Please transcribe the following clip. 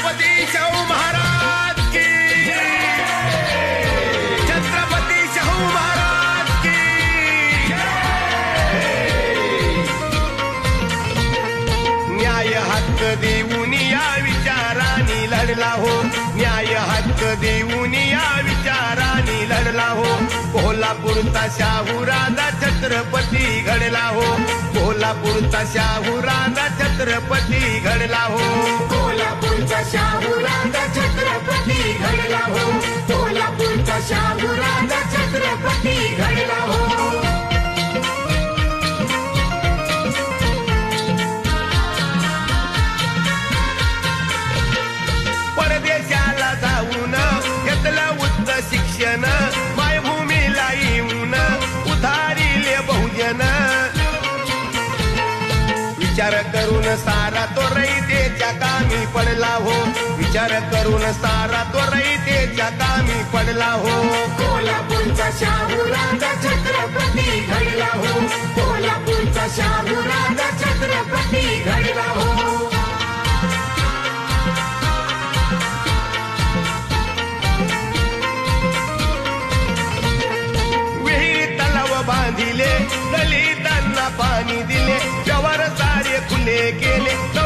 छत्रपती शाहू महाराज की छत्रपती शाहू महाराज की न्याय हक्क देऊन या विचाराने लढला हो. न्याय हक्क देऊन या विचाराने लढला हो. कोल्हापूरचा शाहू राजा छत्रपती घडला हो. कोल्हापूरचा शाहू राजा छत्रपती छत्रपती घडला हो. कोल्हापूरचा छत्रपती घडला हो. परदेशाला जाऊन घेतलं उच्च शिक्षण मायभूमीला येऊन उधारिले बहुजन विचार करून सारा तो रे पडला हो विचार करून सारा तो रयतेच्या कामी पडला हो कोल्हापूरचा शाहू राजा छत्रपती घडला हो कोल्हापूरचा शाहू राजा छत्रपती घडला हो बांधिले दलितांना पाणी दिले जवार सारे खुले केले.